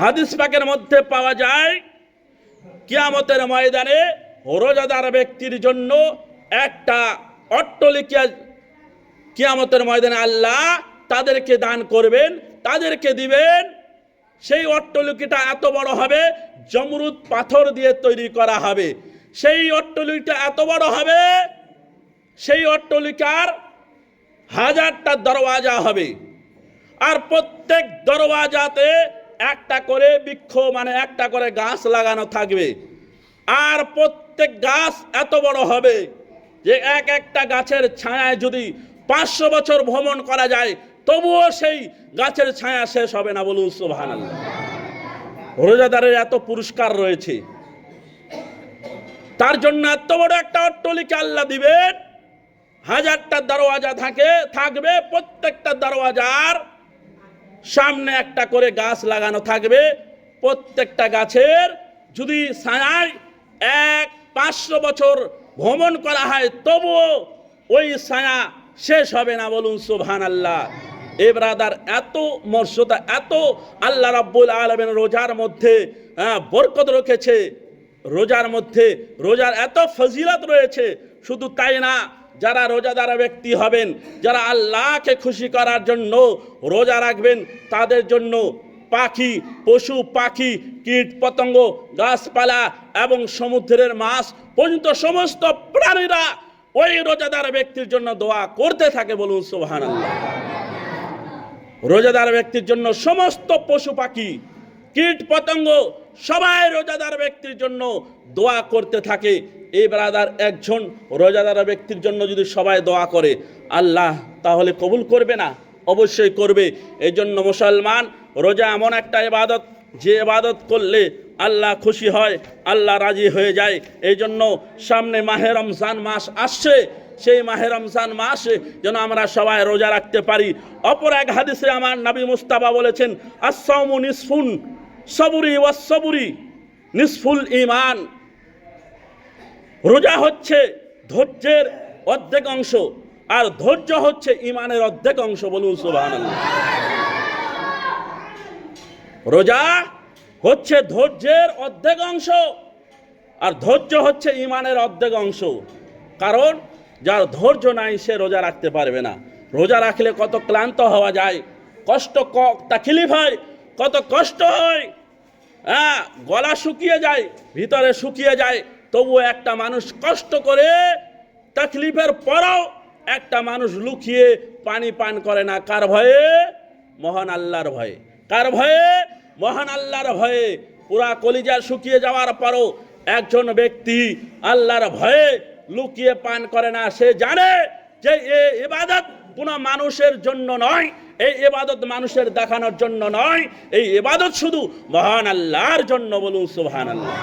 হাদিস পাকের মধ্যে পাওয়া যায়, কিয়ামতের ময়দানে রোজাদার ব্যক্তির জন্য একটা অট্টলিকা কিয়ামতের ময়দানে আল্লাহ তাদেরকে দান করবেন, তাদেরকে দিবেন। সেই অট্টলিকাটা এত বড় হবে জমরুদ পাথর দিয়ে তৈরি করা হবে। সেই অট্টলিকাটা এত বড় হবে, সেই অট্টলিকার হাজারটা দরওয়াজা হবে। আর প্রত্যেক দরওয়াজাতে একটা করে বৃক্ষ মানে একটা করে গাছ লাগানো থাকবে। আর প্রত্যেক গাছ এত বড় হবে যে এক একটা গাছের ছায়ায় যদি পাঁচশো বছর ভ্রমণ করা যায়, তবুও সেই গাছের ছায়া শেষ হবে না বলুন সোভান রোজাদারের এত পুরস্কার রয়েছে। তার জন্য এত বড় একটা অট্টলিকা আল্লাহ দিবেন। হাজারটা দরওয়াজা থাকে, থাকবে প্রত্যেকটা দরওয়াজার সামনে একটা করে গাছ লাগানো থাকবে। প্রত্যেকটা গাছের যদি ছায়ায় এক পাঁচশো বছর ভ্রমণ করা হয়, তবুও ওই ছায়া শেষ হবে না বলুন সোভান আল্লাহ এ ব্রাদার, এত মর্যাদা এত আল্লাহ রাব্বুল আলমের রোজার মধ্যে বরকত রেখেছে। রোজার মধ্যে, রোজার এত ফজিলত রয়েছে, শুধু তাই না যারা রোজাদার ব্যক্তি হবেন, যারা আল্লাহকে খুশি করার জন্য রোজা রাখবেন, তাদের জন্য পাখি, পশু, পাখি, কীট, পতঙ্গ, গাছপালা এবং সমুদ্রের মাছ পর্যন্ত সমস্ত প্রাণীরা ওই রোজাদার ব্যক্তির জন্য দোয়া করতে থাকে বলুন সোহান রোজাদার ব্যক্তির জন্য সমস্ত পশু, পাখি, কীট, পতঙ্গ সবাই রোজাদার ব্যক্তির জন্য দোয়া করতে থাকে। এই ব্রাদার একজন রোজাদার ব্যক্তির জন্য যদি সবাই দোয়া করে, আল্লাহ তাহলে কবুল করবে না? অবশ্যই করবে। এই জন্য মুসলমান, রোজা এমন একটা ইবাদত, যে ইবাদত করলে আল্লাহ খুশি হয়, আল্লাহ রাজি হয়ে যায়। এই জন্য সামনে মাহে রমজান মাস আসছে। সেই মাহে রমজান মাসে যেন আমরা সবাই রোজা রাখতে পারি। অপর এক হাদিসে আমার নবী মুস্তাফা বলেছেন আসামু নিসফুন, সবুরি ওয়াসবুরি নিসফুল ইমান রোজা হচ্ছে ধৈর্যের অর্ধেক অংশ, আর ধৈর্য হচ্ছে ইমানের অর্ধেক অংশ বলুন সুবহানাল্লাহ। রোজা হচ্ছে ধৈর্যের অর্ধেক অংশ, আর ধৈর্য হচ্ছে ইমানের অর্ধেক অংশ। কারণ যার ধৈর্য নাই, সে রোজা রাখতে পারবে না। রোজা রাখলে কত ক্লান্ত হওয়া যায়, কষ্ট তাকলিফ হয়, কত কষ্ট হয় হ্যাঁ গলা শুকিয়ে যায়, ভিতরে শুকিয়ে যায় তবুও একটা মানুষ কষ্ট করে তাকলিফের পরও একটা মানুষ লুকিয়ে পানি পান করে না। কার ভয়ে? মহান আল্লাহর ভয়ে। কার ভয়ে? মহান আল্লাহর ভয়ে। পুরা কলিজা শুকিয়ে যাওয়ার পরও একজন ব্যক্তি আল্লাহর ভয়ে লুকিয়ে পান করে না। সে জানে যে এ ইবাদত কোনো মানুষের জন্য নয়, এই ইবাদত মানুষের দেখানোর জন্য নয়, এই ইবাদত শুধু মহান আল্লাহর জন্য বলুন সুবহান আল্লাহ